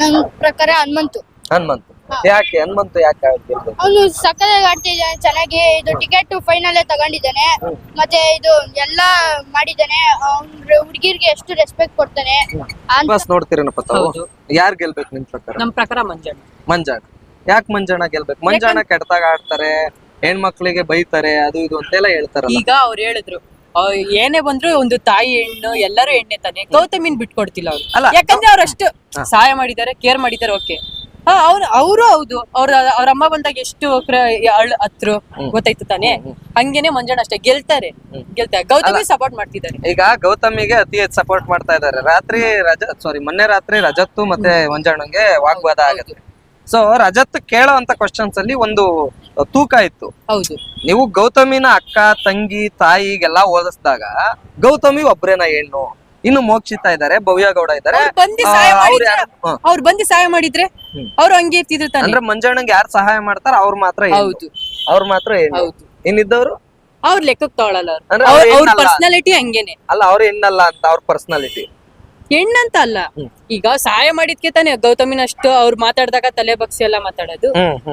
ನನ್ ಪ್ರಕಾರ ಹನುಮಂತು. ಹನುಮಂತು. ಯಾಕೆ? ಹನುಮಂತು ಯಾಕೆ ಗೆಲ್ಬೇಕು ಅವನು ಸಕ್ಕತ್ತಾಗಿ ಆಡ್ತಿದ್ದಾನೆ ಚೆನ್ನಾಗಿ ಇದು ಟಿಕೆಟ್ ಫೈನಲ್ ತಗೊಂಡಿದ್ದಾನೆ. ಮತ್ತೆ ಇದು ಎಲ್ಲಾ ಮಾಡಿದ್ದಾನೆ. ಅವ್ನ ಹುಡುಗಿರ್ಗೆ ಎಷ್ಟು ರೆಸ್ಪೆಕ್ಟ್ ಕೊಡ್ತಾನೆ. ಅಂತ ಬಸ್ ನೋಡ್ತೀರೇನಪ್ಪ ತಾವು? ಹೌದು. ಯಾರ್ ಗೆಲ್ಬೇಕು ನಿಮ್ ಪ್ರಕಾರ? ನಮ್ ಪ್ರಕಾರ ಮಂಜಣ್ಣ. ಮಂಜಾಣ ಯಾಕೆ ಮಂಜಾಣ ಗೆಲ್ಬೇಕು? ಮಂಜಾಣ ಕೆಟ್ಟದಾಗ ಆಡ್ತಾರೆ ಹೆಣ್ಮಕ್ಳಿಗೆ ಬೈತಾರೆ ಅದು ಇದು ಅಂತೆಲ್ಲ ಹೇಳ್ತಾರಲ್ಲ. ಈಗ ಅವ್ರು ಹೇಳಿದ್ರು ಏನೇ ಬಂದ್ರು ಒಂದು ತಾಯಿ ಹೆಣ್ಣು ಎಲ್ಲರೂ ಎಣ್ಣೆ ತಾನೆ. ಗೌತಮಿನ್ ಬಿಟ್ಕೊಡ್ತಿಲ್ಲ ಅಲ್ಲ, ಅವ್ರು ಯಾಕಂದ್ರೆ ಅವ್ರಷ್ಟು ಸಹಾಯ ಮಾಡಿದ್ದಾರೆ ಕೇರ್ ಮಾಡಿದ್ದಾರೆ ಓಕೆ ಹಾ ಅವ್ರು ಅವರು ಹೌದು. ಅವ್ರ ಅವ್ರ ಅಮ್ಮ ಬಂದಾಗ ಎಷ್ಟು ಅಳ್ ಹತ್ರು ಗೊತ್ತಾಯ್ತು ತಾನೆ? ಹಂಗೇನೆ ಮಂಜಣ್ಣ ಅಷ್ಟೇ ಗೆಲ್ತಾರೆ. ಗೆಲ್ತಾರೆ. ಗೌತಮಿ ಸಪೋರ್ಟ್ ಮಾಡ್ತಿದ್ದಾರೆ. ಈಗ ಗೌತಮಿಗೆ ಅತಿ ಹೆಚ್ಚು ಸಪೋರ್ಟ್ ಮಾಡ್ತಾ ಇದ್ದಾರೆ. ರಾತ್ರಿ ರಜ ಸಾರಿ ಮೊನ್ನೆ ರಾತ್ರಿ ರಜತ್ತು ಮತ್ತೆ ಮಂಜಣ್ಣಂಗೆ ವಾಗ್ವಾದ ಆಗುತ್ತೆ. ಸೊ ರಜತ್ ಕೇಳೋ ಅಂತ ಕ್ವಶನ್ಸ್ ಅಲ್ಲಿ ಒಂದು ತೂಕ ಇತ್ತು. ಹೌದು. ನೀವು ಗೌತಮಿನ ಅಕ್ಕ ತಂಗಿ ತಾಯಿಗೆಲ್ಲ ಓದಿಸಿದಾಗ ಗೌತಮಿ ಒಬ್ರೇನ ಹೆಣ್ಣು ಇನ್ನು ಮೋಕ್ಷಿತಾ ಇದಾರೆ ಭವ್ಯ ಗೌಡ ಇದ್ದಾರೆ. ಅವ್ರು ಬಂದು ಸಹಾಯ ಅವ್ರು ಮಾಡಿದ್ರೆ ಯಾರು- ಅವ್ರು ಬಂದು ಸಹಾಯ ಮಾಡಿದ್ರೆ. ಅವ್ರು ಹಂಗೆ ಇರ್ತಿದ್ರು ತಾನೆ. ಅಂದ್ರೆ ಮಂಜಣ್ಣಂಗೆ ಯಾರು ಸಹಾಯ ಮಾಡ್ತಾರ ಅವ್ರು ಮಾತ್ರ ಹೆಣ್ಣು. ಹೌದು. ಅವ್ರು ಮಾತ್ರ ಹೆಣ್ಣು. ಹೌದು. ಇನ್ನಿದ್ದವ್ರು? ಅವ್ರ ಲೆಕ್ಕಕ್ಕೆ ತಗೊಳಲ್ಲ ಅಂದ್ರೆ ಅವ್ರ. ಪರ್ಸನಾಲಿಟಿ ಹಂಗೇನೆ. ಅಲ್ಲ ಅವ್ರು ಹೆಣ್ಣಲ್ಲ ಅಂತ ಅವ್ರ ಪರ್ಸನಾಲಿಟಿ ಹೆಣ್ಣಂತ ಅಲ್ಲ. ಈಗ ಸಹಾಯ ಮಾಡಿದ್ಕೆ ತಾನೆ ಗೌತಮಿನಷ್ಟು ಅವ್ರು ಮಾತಾಡ್ದಾಗ ತಲೆ ಬಗ್ಸಿ ಎಲ್ಲ ಮಾತಾಡೋದು.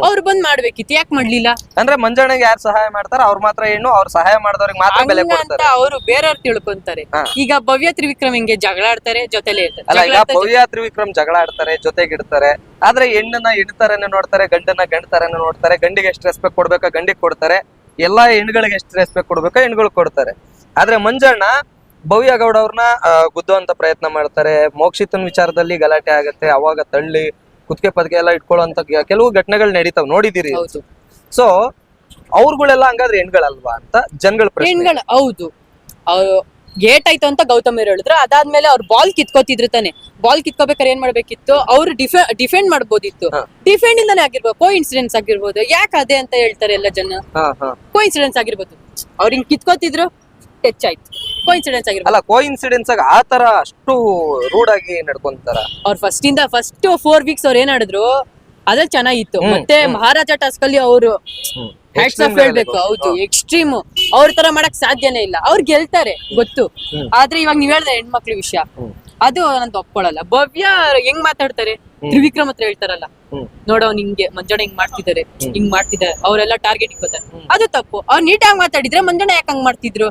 ಅವ್ರು ಬಂದ್ ಮಾಡ್ಬೇಕಿತ್ತು ಯಾಕೆ ಮಾಡ್ಲಿಲ್ಲ? ಅಂದ್ರೆ ಮಂಜಣ್ಣಗೆ ಯಾರು ಸಹಾಯ ಮಾಡ್ತಾರ ಅವ್ರ ಮಾತ್ರ ಹೆಣ್ಣು ಅವ್ರು ಸಹಾಯ ಮಾಡಿದವ್ರಿಗೆ ಮಾತ್ರ ಬೆಲೆ ಅಂತ ಕೊಡ್ತಾರೆ. ಅವರು ಬೇರೆಯವ್ರು ತಿಳ್ಕೊಂತಾರೆ. ಈಗ ಭವ್ಯ ತ್ರಿವಿಕ್ರಮ್ ಹಿಂಗೆ ಜಗಳ ಆಡ್ತಾರೆ ಜೊತೆಲೆ ಇರ್ತಾರೆ. ಅಲ್ಲ ಜಗಳ ಈಗ ಆಡ್ತಾ ಭವ್ಯ ತ್ರಿವಿಕ್ರಮ್ ಜಗಳ ಆಡ್ತಾರೆ ಜೊತೆಗಿಡ್ತಾರೆ ಆದ್ರೆ ಹೆಣ್ಣನ್ನ ಹೆಣ್ತರನೇ ನೋಡ್ತಾರೆ ಗಂಡನ್ನ ಗಂಡತರನೇ ನೋಡ್ತಾರೆ ಗಂಡಿಗೆ ಎಷ್ಟು ರೆಸ್ಪೆಕ್ಟ್ ಕೊಡ್ಬೇಕಾ ಗಂಡಿಗೆ ಕೊಡ್ತಾರೆ. ಎಲ್ಲಾ ಹೆಣ್ಗಳಿಗೆ ಎಷ್ಟು ರೆಸ್ಪೆಕ್ಟ್ ಕೊಡ್ಬೇಕಾ ಹೆಣ್ಗಳಿಗೆ ಕೊಡ್ತಾರೆ. ಆದ್ರೆ ಮಂಜಣ್ಣ ಭವ್ಯ ಗೌಡ ಅವ್ರನ್ನ ಗುದ್ದುವಂತ ಪ್ರಯತ್ನ ಮಾಡ್ತಾರೆ. ಮೋಕ್ಷಿತನ ವಿಚಾರದಲ್ಲಿ ಗಲಾಟೆ ಆಗತ್ತೆ. ಅವಾಗ ತಳ್ಳಿ ಕುತ್ತಿಗೆ ಪದಕೆ ಎಲ್ಲ ಇಟ್ಕೊಳ್ಳುವಂತ ಕೆಲವು ಘಟನೆಗಳು ನಡೀತಾವ್. ನೋಡಿದಿರಿ. ಹೌದು. ಸೊ ಅವ್ರಗಳೆಲ್ಲ ಹಂಗಾದ್ರೆ ಹೆಣ್ಗಳಲ್ವಾ ಅಂತ ಜನಗಳ ಪ್ರಶ್ನೆ. ಹೆಣ್ಗಳು ಹೌದು. ಅವ್ರು ಗೇಟ್ ಆಯ್ತು ಅಂತ ಗೌತಮ್ ಅವ್ರು ಹೇಳಿದ್ರು. ಅದಾದ್ಮೇಲೆ ಅವ್ರು ಬಾಲ್ ಕಿತ್ಕೋತಿದ್ರು ತಾನೆ. ಬಾಲ್ ಕಿತ್ಕೋಬೇಕಾದ್ರೆ ಏನ್ ಮಾಡ್ಬೇಕಿತ್ತು? ಅವ್ರು ಡಿಫೆ ಡಿಫೆಂಡ್ ಮಾಡ್ಬೋದಿತ್ತು. ಹಾ. ಡಿಫೆಂಡ್ ಇಂದಾನೆ ಆಗಿರ್ಬೋದು. ಕೋ ಇನ್ಸಿಡೆನ್ಸ್ ಆಗಿರ್ಬೋದು. ಯಾಕೆ ಅದೇ ಅಂತ ಹೇಳ್ತಾರೆ ಎಲ್ಲ ಜನ. ಹಾ ಹಾ. ಕೋ ಇನ್ಸಿಡೆನ್ಸ್ ಆಗಿರ್ಬೋದು. ಅವ್ರು ಹಿಂಗ್ ಕಿತ್ಕೋತಿದ್ರು ಟಚ್ ಆಯ್ತು. ಕೋ ಇನ್ಸಿಡೆನ್ಸ್ ಆಗಿರ್ಬೋದು. ಅಲ್ಲ ಕೋ ಇನ್ಸಿಡೆನ್ಸ್ ಆಗ ಆ ತರ ಅಷ್ಟು ರೂಡ್ ಆಗಿ ನಡ್ಕೊಂತಾರ. ಅವ್ರು ಫಸ್ಟ್ ಇಂದ ಫಸ್ಟ್ ಫೋರ್ ವೀಕ್ಸ್ ಅವ್ರು ಏನ್ ಆಡಿದ್ರು ಅದ್ರಲ್ಲಿ ಚೆನ್ನಾಗಿತ್ತು. ಮತ್ತೆ ಮಹಾರಾಜ ಟಾಸ್ಕ್ ಅಲ್ಲಿ ಅವರು ಹ್ಯಾಟ್ಸ್ ಆಫ್ ಹೇಳ್ಬೇಕು. ಹೌದು ಎಕ್ಸ್ಟ್ರೀಮ್ ಅವ್ರ ತರ ಮಾಡಕ್ ಸಾಧ್ಯನೇ ಇಲ್ಲ. ಅವ್ರು ಗೆಲ್ತಾರೆ ಗೊತ್ತು. ಆದ್ರೆ ಇವಾಗ ನೀವ್ ಹೇಳ್ದೆ ಹೆಣ್ಮಕ್ಳ ವಿಷಯ. ಅದು ನಂದು ಒಪ್ಕೊಳ್ಳಲ್ಲ ಭವ್ಯ ಹೆಂಗ್ ಮಾತಾಡ್ತಾರೆ? ತ್ರಿವಿಕ್ರಮ್ ಹತ್ರ ಹೇಳ್ತಾರಲ್ಲ. ನೋಡೋ ಹಿಂಗೆ ಮಂಜಣ್ಣ ಹಿಂಗ್ ಮಾಡ್ತಿದ್ದಾರೆ. ಹಿಂಗ್ ಮಾಡ್ತಿದ್ದಾರೆ. ಅವರೆಲ್ಲ ಟಾರ್ಗೆಟ್ ಇಕ್ಕೋತಾರೆ. ಅದು ತಪ್ಪು. ಅವ್ರು ನೀಟಾಗಿ ಮಾತಾಡಿದ್ರೆ ಮಂಜಣ್ಣ ಯಾಕೆ ಹಂಗ್ ಮಾಡ್ತಿದ್ರು.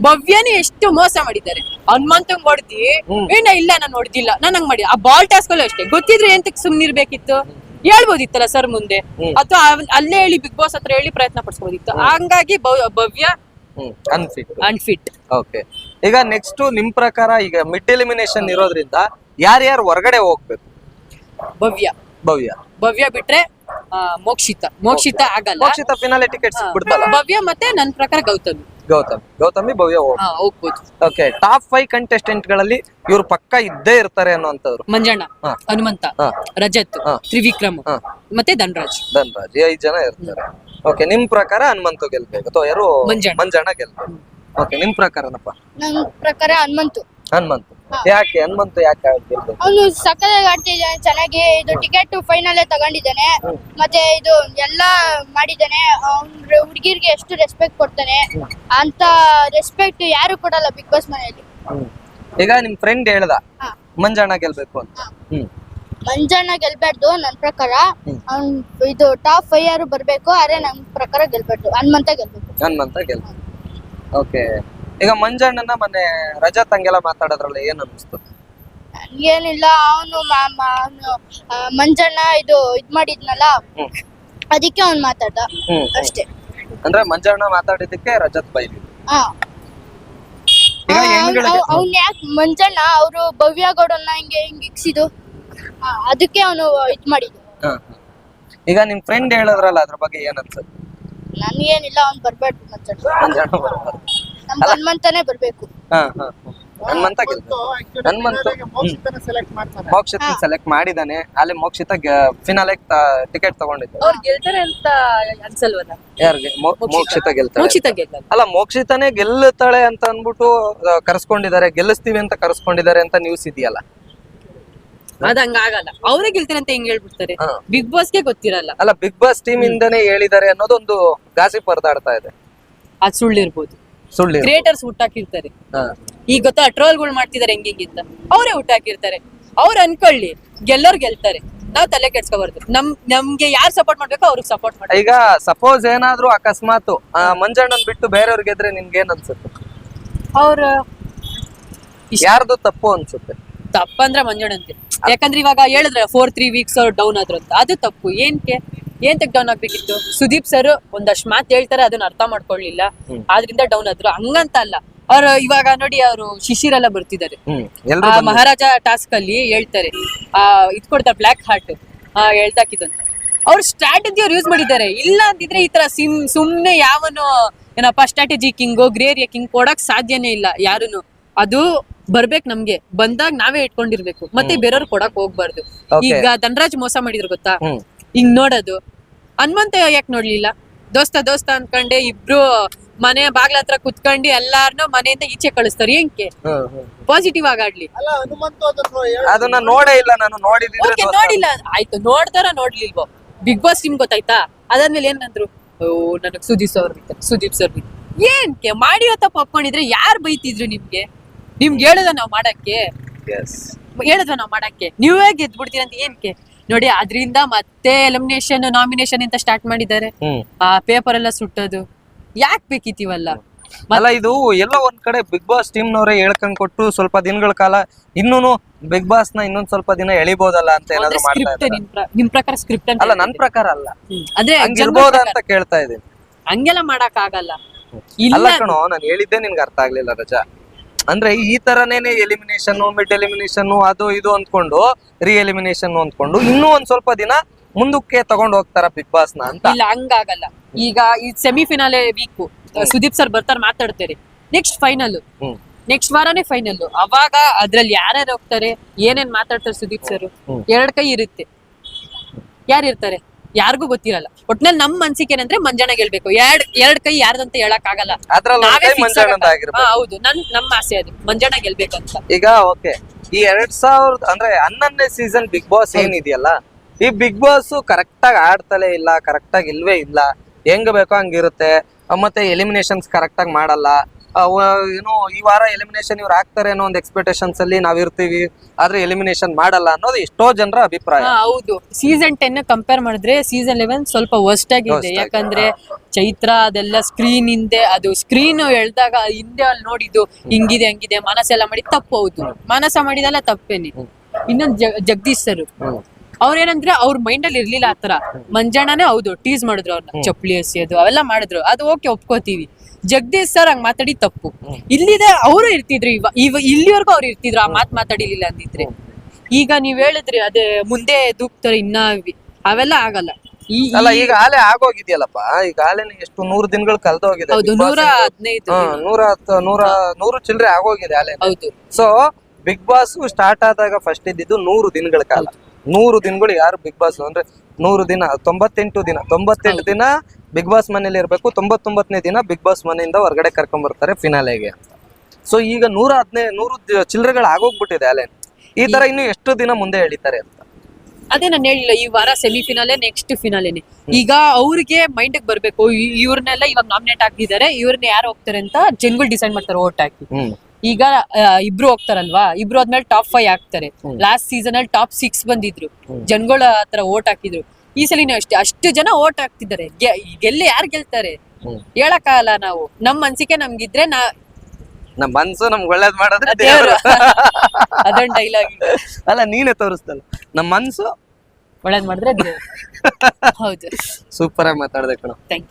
ಭವ್ಯನೇ ಎಷ್ಟು ಮೋಸ ಮಾಡಿದ್ದಾರೆ. ಹನುಮಂತಂಗ್ ಹೊಡ್ದಿ. ಏನ ಇಲ್ಲ ನಾನು ಹೊಡ್ದಿಲ್ಲ ನಾನು ಹಂಗ್ ಮಾಡಿ ಆ ಬಾಲ್ ಟಾಸ್ಕ್ ಅಲ್ಲೂ ಅಷ್ಟೇ. ಗೊತ್ತಿದ್ರೆ ಎಂತಕ್ ಸುಮ್ನಿರ್ಬೇಕಿತ್ತು? ಹೇಳ್ಬೋದಿತ್ತಲ್ಲ ಸರ್ ಮುಂದೆ. ಅಥವಾ ಅಲ್ಲೇ ಹೇಳಿ ಬಿಗ್ ಬಾಸ್ ಹತ್ರ ಹೇಳಿ ಪ್ರಯತ್ನ ಪಡಿಸ್ಬೋದಿತ್ತು. ಹಂಗಾಗಿ ಭವ್- ಭವ್ಯ ಅನ್ಫಿಟ್ ಅನ್ಫಿಟ್ ಓಕೆ ಈಗ ನೆಕ್ಸ್ಟ್ ನಿಮ್ ಪ್ರಕಾರ ಈಗ ಮಿಡ್ ಎಲಿಮಿನೇಷನ್ ಇರೋದ್ರಿಂದ ಯಾರ್ಯಾರು ಹೊರಗಡೆ ಹೋಗ್ಬೇಕು? ಭವ್ಯ. ಭವ್ಯ. ಭವ್ಯ ಬಿಟ್ರೆ ಆ, ಮೋಕ್ಷಿತ. ಮೋಕ್ಷಿತ ಆಗಲ್ಲ. ಮೋಕ್ಷಿತ ಫಿನಾಲೆ ಟಿಕೆಟ್ ಹಾ, ಬಿಡ್ತಲ್ಲ. ಭವ್ಯ ಮತ್ತೆ ನನ್ ಪ್ರಕಾರ ಗೌತಮಿ. ಗೌತಮ್. ಗೌತಮಿ ಭವ್ಯ ಹೋಗ್ ಹಾ ಹೋಗ್ಬೋದು. ಓಕೆ ಟಾಪ್ ಫೈವ್ ಕಂಟೆಸ್ಟೆಂಟ್ಗಳಲ್ಲಿ ಇವ್ರು ಪಕ್ಕ ಇದ್ದೇ ಇರ್ತಾರೆ ಅನ್ನುವಂಥವ್ರು. ಮಂಜಣ್ಣ ಹಾ. ಹನುಮಂತ ಹಾ. ರಜತ್ ಹಾ. ತ್ರಿವಿಕ್ರಮ್ ಹಾ. ಮತ್ತೆ ಧನ್ರಾಜ್. ಧನ್ರಾಜ್ ಈ ಐದ್ ಜನ ಇರ್ತಾರೆ. ಓಕೆ ನಿಮ್ ಪ್ರಕಾರ ಹನುಮಂತು ಗೆಲ್ಬೇಕು ಅಥವಾ ಯಾರು? ಮಂಜಣ್ಣ. ಮಂಜಣ್ಣ ಗೆಲ್ಬೇಕು. ಓಕೆ ನಿಮ್ ಪ್ರಕಾರನಪ್ಪ ನನ್ ಪ್ರಕಾರ ಹನುಮಂತು. ಹನುಮಂತು. ಯಾಕೆ ಹನುಮಂತ ಯಾಕೆ ಗೆಲ್ಬೇಕು ಅವನು ಸಕ್ಕತ್ತಾಗಿ ಆಡ್ತಿದ್ದಾನೆ ಚೆನ್ನಾಗಿ ಇದು ಟಿಕೆಟ್ ಫೈನಲ್ ತಗೊಂಡಿದ್ದಾನೆ. ಮತ್ತೆ ಇದು ಎಲ್ಲಾ ಮಾಡಿದ್ದಾನೆ. ಅವ್ನ ಹುಡುಗಿರ್ಗೆ ಎಷ್ಟು ರೆಸ್ಪೆಕ್ಟ್ ಕೊಡ್ತಾನೆ. ಅಂತ ರೆಸ್ಪೆಕ್ಟ್ ಯಾರು ಕೊಡಲ್ಲ ಬಿಗ್ ಬಾಸ್ ಮನೆಯಲ್ಲಿ. ಈಗ ನಿಮ್ ಫ್ರೆಂಡ್ ಹೇಳ್ದ. ಮಂಜಣ್ಣ ಗೆಲ್ಬೇಕು ಅಂತ. ಹ್ಮ್. ಮಂಜಣ್ಣ ಗೆಲ್ಬಾರ್ದು ನನ್ ಪ್ರಕಾರ. ಅವ್ನ್ ಇದು ಟಾಪ್ ಫೈವ್ ಯಾರು ಬರ್ಬೇಕು ಆದ್ರೆ ನನ್ ಪ್ರಕಾರ ಗೆಲ್ಬಾರ್ದು. ಹನುಮಂತ ಗೆಲ್ಬೇಕು. ಹನುಮಂತ ಗೆಲ್ಬೇಕು. ಓಕೆ ಈಗ ಮಂಜಣ್ಣನ ಮೊನ್ನೆ ರಜತ್ ಹಂಗೆಲ್ಲ ಮಾತಾಡೋದ್ರಲ್ಲ ಏನ್ ಅನ್ಸ್ತು ಏನಿಲ್ಲ ಅವನು ಮಂಜಣ್ಣ ಇದು ಇದ್ ಮಾಡಿದ್ನಲ್ಲ? ಹ್ಮ್. ಅದಕ್ಕೆ ಅವ್ನ್ ಮಾತಾಡ್ದ. ಹ್ಮ್ ಅಷ್ಟೇ. ಅಂದ್ರೆ ಮಂಜಣ್ಣ ಮಾತಾಡಿದ್ದಕ್ಕೆ ರಜತ್ ಬೈಲಿ. ಹಾ. ಈಗ ಹೆಣ್ಗಳಿಗೆ ಅವ್ನ್ ಯಾಕೆ ಮಂಜಣ್ಣ ಅವರು ಭವ್ಯ ಗೌಡನ್ನ ಹಿಂಗೆ ಹಿಂಗ್ ಇಕ್ಸಿದು ಆ, ಅದಕ್ಕೆ ಅವನು ಇದ್ ಮಾಡಿದ್ ಹಾ, ಹಾ. ಈಗ ನಿಮ್ ಫ್ರೆಂಡ್ ಹೇಳಿದ್ರಲ್ಲ ಅದ್ರ ಬಗ್ಗೆ ಏನ್ ಅನ್ಸುತ್ತೆ? ನನ್ಗೇನಿಲ್ಲ ಅವ್ನ್ ಬರ್ಬಾರ್ದು ಮಂಜಣ್ಣ. ಮಂಜಣ್ಣ ಬರ್ಬಾರ್ದು. ನಮ್ ಹನುಮಂತನೇ ಬರ್ಬೇಕು. ಹಾ ಹಾ. ಹಾ. ಹನುಮಂತ ಗೆಲ್ಬೇಕು ಹನುಮಂತ ಮೋಕ್ಷಿತ ಸೆಲೆಕ್ಟ್ ಮಾಡಿದಾನೆ ಅಲ್ಲಿ ಮೋಕ್ಷಿತ ಫಿನಾಲೆ ಟಿಕೆಟ್ ತಗೊಂಡಿದ್ದೆ ಅವ್ರು ಗೆಲ್ತಾರೆ ಅಂತ ಅನ್ಸಲ್ವಲ್ಲ ಯಾರಿಗೆ? ಮೋಕ್ಷಿತ. ಗೆಲ್ತಾಳೆ. ಮೋಕ್ಷಿತ ಗೆಲ್ಲಲ್ಲ ಅಲ್ಲ ಮೋಕ್ಷಿತನೇ ಗೆಲ್ಲುತ್ತಾಳೆ ಅಂತ ಅನ್ಬಿಟ್ಟು ಕರ್ಸ್ಕೊಂಡಿದ್ದಾರೆ. ಗೆಲ್ಲಿಸ್ತೀವಿ ಅಂತ ಕರ್ಸ್ಕೊಂಡಿದ್ದಾರೆ ಅಂತ ನ್ಯೂಸ್ ಇದೆಯಲ್ಲ. ಅದ್ ಹಂಗ ಆಗಲ್ಲ ಅವರೇ ಗೆಲ್ತಾರೆ ಅಂತ ಹೆಂಗ್ ಹೇಳ್ಬಿಡ್ತಾರೆ. ಬಿಗ್ ಬಾಸ್ಗೆ ಗೊತ್ತಿರಲ್ಲ. ಅಲ್ಲ ಬಿಗ್ ಬಾಸ್ ಟೀಮ್ ಇಂದಾನೆ ಹೇಳಿದ್ದಾರೆ ಅನ್ನೋದೊಂದು ಗಾಸಿಪ್ ಪರದಾಡ್ತಾ ಇದೆ. ಅದ್ ಸುಳ್ಳಿರ್ಬೋದು. ಸುಳ್ಳಿ ಕ್ರಿಯೇಟರ್ಸ್ ಹುಟ್ಟಾಕಿರ್ತಾರೆ. ಈಗ ಗೊತ್ತಾ ಟ್ರೋಲ್ಗಳು ಮಾಡ್ತಿದ್ದಾರೆ ಹೆಂಗಿಂಗಿಂತ ಹೆಂಗಿಂತ ಅವರೇ ಹುಟ್ಟಾಕಿರ್ತಾರೆ. ಅವ್ರು ಅನ್ಕೊಳ್ಳಿ ಗೆಲ್ಲರ್ ಗೆಲ್ತಾರೆ. ನಾವ್ ತಲೆ ಕೆಡ್ಸ್ಕೊಬಾರ್ದು. ನಮ್ ನಮ್ಗೆ ಯಾರ್ ಸಪೋರ್ಟ್ ಮಾಡ್ಬೇಕು ಅವ್ರಿಗೆ ಸಪೋರ್ಟ್ ಮಾಡಿ ಈಗ ಸಪೋಸ್ ಏನಾದ್ರು ಅಕಸ್ಮಾತ್ ಮಂಜಣ್ಣನ್ ಬಿಟ್ಟು ಬೇರೆಯವ್ರಿಗೆ ಗೆದ್ರೆ ನಿಮ್ಗೆ ಏನ್ ಅನ್ಸುತ್ತೆ? ಅವ್ರ ಯಾರ್ದು ತಪ್ಪು ಅನ್ಸುತ್ತೆ? ತಪ್ಪಂದ್ರೆ ಮಂಜಣ್ಣಂತೆ ಯಾಕಂದ್ರೆ ಇವಾಗ ಹೇಳಿದ್ರೆ ಫೋರ್ ತ್ರೀ ವೀಕ್ಸ್ ಅವ್ರು ಡೌನ್ ಆದ್ರು ಅಂತ. ಅದು ತಪ್ಪು. ಏನ್ಕೆ? ಏನ್ ಡೌನ್ ಆಗ್ಬೇಕಿತ್ತು? ಸುದೀಪ್ ಸರ್ ಒಂದಷ್ಟು ಮಾತು ಹೇಳ್ತಾರೆ ಅದನ್ನ ಅರ್ಥ ಮಾಡ್ಕೊಳ್ಳಿಲ್ಲ. ಆದ್ರಿಂದ ಡೌನ್ ಆದ್ರು. ಹಂಗಂತ ಅಲ್ಲ. ಅವ್ರು ಇವಾಗ ನೋಡಿ ಅವರು ಶಿಶಿರೆಲ್ಲ ಬರ್ತಿದ್ದಾರೆ. ಆ ಮಹಾರಾಜ ಟಾಸ್ಕ್ ಅಲ್ಲಿ ಹೇಳ್ತಾರೆ. ಆ ಇದ್ ಕೊಡ್ತಾರೆ ಬ್ಲಾಕ್ ಹಾರ್ಟ್ ಆ ಹೇಳ್ತಾಕಿದಂತ ಅವ್ರ ಸ್ಟ್ರಾಟಜಿ ಅವ್ರು ಯೂಸ್ ಮಾಡಿದ್ದಾರೆ. ಇಲ್ಲ ಅಂತಿದ್ರೆ ಈ ತರ ಸಿಮ್ ಸುಮ್ನೆ ಯಾವನು ಏನಪ್ಪ ಸ್ಟ್ರಾಟಜಿ ಕಿಂಗು ಗ್ರೇರಿಯ ಕಿಂಗ್ ಕೊಡಕ್ ಸಾಧ್ಯನೇ ಇಲ್ಲ ಯಾರುನು. ಅದು ಬರ್ಬೇಕು ನಮ್ಗೆ. ಬಂದಾಗ ನಾವೇ ಇಟ್ಕೊಂಡಿರ್ಬೇಕು. ಮತ್ತೆ ಬೇರೆಯವ್ರು ಕೊಡಕ್ ಹೋಗ್ಬಾರ್ದು. ಈಗ ಧನರಾಜ್ ಮೋಸ ಮಾಡಿದ್ರು ಗೊತ್ತಾ? ಹಿಂಗ್ ನೋಡೋದು. ಹನುಮಂತ ಯಾಕೆ ನೋಡ್ಲಿಲ್ಲ? ದೋಸ್ತ ದೋಸ್ತ ಅನ್ಕೊಂಡೆ ಇಬ್ರು ಮನೆ ಬಾಗ್ಲ ಹತ್ರ ಕುತ್ಕೊಂಡು ಎಲ್ಲಾರ್ನು ಮನೆಯಿಂದ ಈಚೆ ಕಳಿಸ್ತಾರೆ. ಏನ್ಕೆ. ಪಾಸಿಟಿವ್ ಆಗಾಡ್ಲಿ ಅದನ್ನ ನೋಡೇ ಇಲ್ಲ ನಾನು ನೋಡಿದ್ರೆ ಓಕೆ ನೋಡಿಲ್ಲ. ಆಯ್ತು ನೋಡ್ತಾರ ನೋಡ್ಲಿಲ್ವೋ? ಬಿಗ್ ಬಾಸ್ ನಿಮ್ ಗೊತ್ತಾಯ್ತಾ? ಅದಾದ್ಮೇಲೆ ಏನಂದ್ರು ಓ ನನಗ್ ಸುದೀಪ್ ಸರ್ ಸುದೀಪ್ ಸರ್ ಏನ್ಕೆ? ಮಾಡಿರೋ ತಪ್ಪು ಒಪ್ಕೊಂಡಿದ್ರೆ ಯಾರು ಬೈತಿದ್ರು ನಿಮ್ಗೆ? ನಿಮ್ಗೆ ಹೇಳುದ ನಾವ್ ಮಾಡಕ್ಕೆ? ಹೇಳಿದ್ವ ನಾವು ಮಾಡಕ್ಕೆ. ನೀವೇ ಗೆದ್ಬಿಡ್ತೀರ ಅಂತ ಏನ್ಕೆ? ನೋಡಿ ಅದ್ರಿಂದ ಮತ್ತೆ ಎಲಿಮಿನೇಷನ್ ನಾಮಿನೇಷನ್ ಅಂತ ಸ್ಟಾರ್ಟ್ ಮಾಡಿದ್ದಾರೆ. ಆ ಪೇಪರ್ ಎಲ್ಲ ಸುಟ್ಟೋದು. ಯಾಕ್ ಬೇಕಿತ್ತೀವಲ್ಲ? ಅಲ್ಲ ಇದು ಎಲ್ಲ ಒಂದ್ ಕಡೆ ಬಿಗ್ ಬಾಸ್ ಟೀಮ್ ನವರೇ ಹೇಳ್ಕೊಂಡ್ ಕೊಟ್ಟು ಸ್ವಲ್ಪ ದಿನಗಳ ಕಾಲ ಇನ್ನೂನು ಬಿಗ್ ಬಾಸ್ನ ಇನ್ನೊಂದ್ ಸ್ವಲ್ಪ ದಿನ ಎಳಿಬೋದಲ್ಲ ಅಂತ ಏನಾದ್ರು ಮಾಡ್ತಾ ಸ್ಕ್ರಿಪ್ಟ್ ಇದ್ದಾರೆ? ನಿಮ್ ಪ್ರ- ನಿಮ್ ಪ್ರಕಾರ ಸ್ಕ್ರಿಪ್ಟ್ ಅಲ್ಲ ನನ್ ಪ್ರಕಾರ ಅಲ್ಲ. ಅದೇ ಹಂಗಿರ್ಬೋದ ಅಂತ ಕೇಳ್ತಾ ಇದ್ದೀನಿ. ಹಂಗೆಲ್ಲ ಮಾಡಕ್ ಆಗಲ್ಲ. ಅಲ್ಲ ಇಲ್ಲ. ಕಣೋ ನಾನು ಹೇಳಿದ್ದೆ ನಿನ್ಗೆ ಅರ್ಥ ಆಗ್ಲಿಲ್ಲ ರಜಾ. ಅಂದ್ರೆ ಈ ತರನೇನೆ ಎಲಿಮಿನೇಷನ್ ಮಿಡ್ ಎಲಿಮಿನೇಷನ್ ಅದು ಇದು ಅಂದ್ಕೊಂಡು ರೀ ಎಲಿಮಿನೇಷನ್ ಅಂದ್ಕೊಂಡು ಇನ್ನೂ ಒಂದ್ ಸ್ವಲ್ಪ ದಿನ ಮುಂದಕ್ಕೆ ತಗೊಂಡ್ ಹೋಗ್ತಾರ ಬಿಗ್ ಬಾಸ್ನ ಅಂತ? ಇಲ್ಲ ಹಂಗಾಗಲ್ಲ. ಈಗ ಈ ಸೆಮಿಫಿನಾಲೆ ವೀಕ್ ಸುದೀಪ್ ಸರ್ ಬರ್ತಾರೆ ಮಾತಾಡ್ತೇರಿ. ನೆಕ್ಸ್ಟ್ ಫೈನಲ್ ನೆಕ್ಸ್ಟ್ ವಾರನೇ ಫೈನಲ್ ಅವಾಗ ಅದ್ರಲ್ಲಿ ಯಾರ್ಯಾರು ಹೋಗ್ತಾರೆ ಏನೇನ್ ಮಾತಾಡ್ತಾರೆ ಸುದೀಪ್ ಸರ್. ಎರಡ್ ಕೈ ಇರುತ್ತೆ. ಯಾರು ಇರ್ತಾರೆ? ಯಾರಿಗೂ ಗೊತ್ತಿರಲ್ಲ. ಒಟ್ನಲ್ಲಿ ನಮ್ ಮನ್ಸಿಗೆ ಏನಂದ್ರೆ ಮಂಜಾಣ ಗೆಲ್ಬೇಕು ಎರಡ್ ಎರಡ್ ಕೈ ಯಾರ್ದಂತ ಹೇಳಕ್ ಆಗಲ್ಲ. ಅದ್ರಲ್ಲಿ ಒಂದ್ ನಾವೇ ಕೈ fix ಮಂಜಣ್ಣಂದ್ ಆಗಕ್ಕ- ಆಗಿರ್ಬೋದು ಹಾ, ಹೌದು. ನನ್ ನಮ್ಮ ಆಸೆ ಅದು. ಮಂಜಾಣ ಗೆಲ್ಬೇಕು ಅಂತ. ಈಗ ಓಕೆ. ಈ ಎರಡ್ ಸಾವಿರದ ಅಂದ್ರೆ ಹನ್ನೊಂದನೇ ಸೀಸನ್ ಬಿಗ್ ಬಾಸ್ ಏನಿದೆಯಲ್ಲ ಈ ಬಿಗ್ ಬಾಸ್ ಕರೆಕ್ಟ್ ಆಗಿ ಆಡ್ತಲೇ ಇಲ್ಲ ಕರೆಕ್ಟ್ ಆಗಿ ಇಲ್ವೇ ಇಲ್ಲ. ಹೆಂಗ್ ಬೇಕೋ ಹಂಗಿರುತ್ತೆ. ಮತ್ತೆ ಎಲಿಮಿನೇಷನ್ಸ್ ಕರೆಕ್ಟ್ ಆಗಿ ಮಾಡಲ್ಲ. ಏನು ಈ ವಾರ ಎಲಿಮಿನೇಷನ್ ಇವ್ರು ಆಗ್ತಾರೆ ಅನ್ನೋ ಒಂದು ಎಕ್ಸ್ಪೆಕ್ಟೇಷನ್ಸ್ ಅಲ್ಲಿ ನಾವ್ ಇರ್ತೀವಿ. ಆದ್ರೆ ಎಲಿಮಿನೇಷನ್ ಮಾಡಲ್ಲ ಅನ್ನೋದು ಎಷ್ಟೋ ಜನರ ಅಭಿಪ್ರಾಯ. ಹೌದು. ಸೀಸನ್ ಟೆನ್ ಕಂಪೇರ್ ಮಾಡಿದ್ರೆ ಸೀಸನ್ ಲೆವೆನ್ ಸ್ವಲ್ಪ ವರ್ಸ್ಟ್ ಆಗಿದೆ. ಯಾಕಂದ್ರೆ ಚೈತ್ರ ಅದೆಲ್ಲ ಸ್ಕ್ರೀನ್ ಹಿಂದೆ ಅದು ಸ್ಕ್ರೀನ್ ಎಳ್ದಾಗ ಹಿಂದೆ ಅಲ್ಲಿ ನೋಡಿದ್ದು ಹಿಂಗಿದೆ ಹಂಗಿದೆ ಮನಸ್ಸೆಲ್ಲ ಮಾಡಿ ತಪ್ಪು ಹೌದು. ಮನಸ್ಸ ಮಾಡಿದೆಲ್ಲ ತಪ್ಪೇನೆ. ಇನ್ನೊಂದು ಜಗದೀಶ್ ಸರ್. ಅವ್ರೇನಂದ್ರೆ ಅವ್ರ ಮೈಂಡ್ ಅಲ್ಲಿ ಇರ್ಲಿಲ್ಲ ಆತರ ಮಂಜಣ್ಣನೇ ಹೌದು ಟೀಸ್ ಮಾಡಿದ್ರು ಅವ್ರನ್ನ ಚಪ್ಪಲಿ ಎಸೆಯೋದು ಅವೆಲ್ಲ ಮಾಡಿದ್ರು. ಅದು ಓಕೆ ಒಪ್ಕೋತೀವಿ. ಜಗದೀಶ್ ಸರ್ ಹಂಗ್ ಮಾತಾಡಿ ತಪ್ಪು. ಇಲ್ಲಿದೆ ಅವರು ಇರ್ತಿದ್ರು ಇವ ಇವ ಇಲ್ಲಿವರೆಗೂ ಅವ್ರು ಇರ್ತಿದ್ರು ಆ ಮಾತ್ ಮಾತಾಡಿಲಿಲ್ಲ ಅಂದಿದ್ರೆ. ಈಗ ನೀವ್ ಹೇಳಿದ್ರಿ ಅದೇ ಮುಂದೆ ದೂಕ್ತಾರೆ ಇನ್ನ ಅವೆಲ್ಲ ಆಗಲ್ಲ. ಈ ಅಲ್ಲ ಈಗ ಆಲೆ ಆಗೋಗಿದ್ಯಲ್ಲಪ್ಪ. ಈಗ ಆಲೆನೆ ಎಷ್ಟು ನೂರು ದಿನಗಳು ಕಲ್ದೋಗಿದೆ ಹೌದು Big Boss ನೂರ. ಹದಿನೈದು ನೂರ ಹತ್ತು ನೂರ ನೂರು ಚಿಲ್ಲರೆ ಆಗೋಗಿದೆ ಆಲೆ ಹೌದು. ಸೊ ಬಿಗ್ ಬಾಸ್ ಸ್ಟಾರ್ಟ್ ಆದಾಗ ಫಸ್ಟ್ ಇದ್ದಿದ್ದು ನೂರು ದಿನಗಳ ಕಾಲ. ನೂರು ದಿನಗಳು ಯಾರು ಬಿಗ್ ಬಾಸ್ ಅಂದ್ರೆ ನೂರು ದಿನ ತೊಂಬತ್ತೆಂಟು ದಿನ ತೊಂಬತ್ತೆಂಟು ದಿನ ಬಿಗ್ ಬಾಸ್ ಮನೇಲಿ ಇರಬೇಕು. ತೊಂಬತ್ತೊಂಬತ್ತನೇ ದಿನ ಬಿಗ್ ಬಾಸ್ ಮನೆಯಿಂದ ಹೊರಗಡೆ ಕರ್ಕೊಂಡ್ ಬರ್ತಾರೆ ಫಿನಾಲೆಗೆ ಸೊ ಈಗ ನೂರ ಹದಿನೈದು ನೂರು ಚಿಲ್ಲರೆಗಳು ಆಗೋಗ್ಬಿಟ್ಟಿದೆ ಅಲೆ ಈ ತರ ಇನ್ನು ಎಷ್ಟು ದಿನ ಮುಂದೆ ಎಳಿತಾರೆ ಅಂತ. ಅದೇ ನಾನು ಹೇಳಿಲ್ಲ ಈ ವಾರ ಸೆಮಿಫಿನಾಲೆ ನೆಕ್ಸ್ಟ್ ಫಿನಾಲೆನೆ ಈಗ ಅವ್ರಿಗೆ ಮೈಂಡ್ ಬರ್ಬೇಕು ಇವ್ರನ್ನೆಲ್ಲ ಇವಾಗ ನಾಮಿನೇಟ್ ಆಗಿದ್ದಾರೆ ಇವ್ರನ್ನ ಯಾರು ಹೋಗ್ತಾರೆ ಅಂತ ಜನಗಳು ಡಿಸೈಡ್ ಮಾಡ್ತಾರೆ ಓಟ್ ಹಾಕಿ. ಈಗ ಇಬ್ರು ಹೋಗ್ತಾರಲ್ವಾ? ಇಬ್ರು ಆದ್ಮೇಲೆ ಟಾಪ್ ಫೈವ್ ಆಗ್ತಾರೆ. ಲಾಸ್ಟ್ ಸೀಸನ್ ಅಲ್ಲಿ ಟಾಪ್ ಸಿಕ್ಸ್ ಬಂದಿದ್ರು. ಜನಗಳ ಹತ್ರ ಓಟ್ ಹಾಕಿದ್ರು. ಈ ಸಲಿನೂ ಅಷ್ಟೇ. ಅಷ್ಟು ಜನ ಓಟ್ ಹಾಕ್ತಿದ್ದಾರೆ. ಗೆಲ್ಲಿ ಯಾರು ಗೆಲ್ತಾರೆ. ಹೇಳಕ್ಕಾಗಲ್ಲ ನಾವು. ನಮ್ ಅನ್ಸಿಕೆ ನಮ್ಗಿದ್ರೆ ನಾ ನಮ್ ಮನ್ಸು ನಮ್ಗೆ ಒಳ್ಳೇದ್ ಮಾಡಿದ್ರೆ ದೇವರು. ದೇವ್ರು. ಅದೊಂದ್ ಡೈಲಾಗ್ ಅಲ್ಲ ನೀನೇ ತೋರಿಸ್ತಲ್ಲ. ನಮ್ ಮನ್ಸು ಒಳ್ಳೇದ್ ಮಾಡಿದ್ರೆ ದೇವ್ರು. ಹೌದು. ಸೂಪರ್ ಆಗಿ ಮಾತಾಡ್ದೆ ಕಣ. Thank you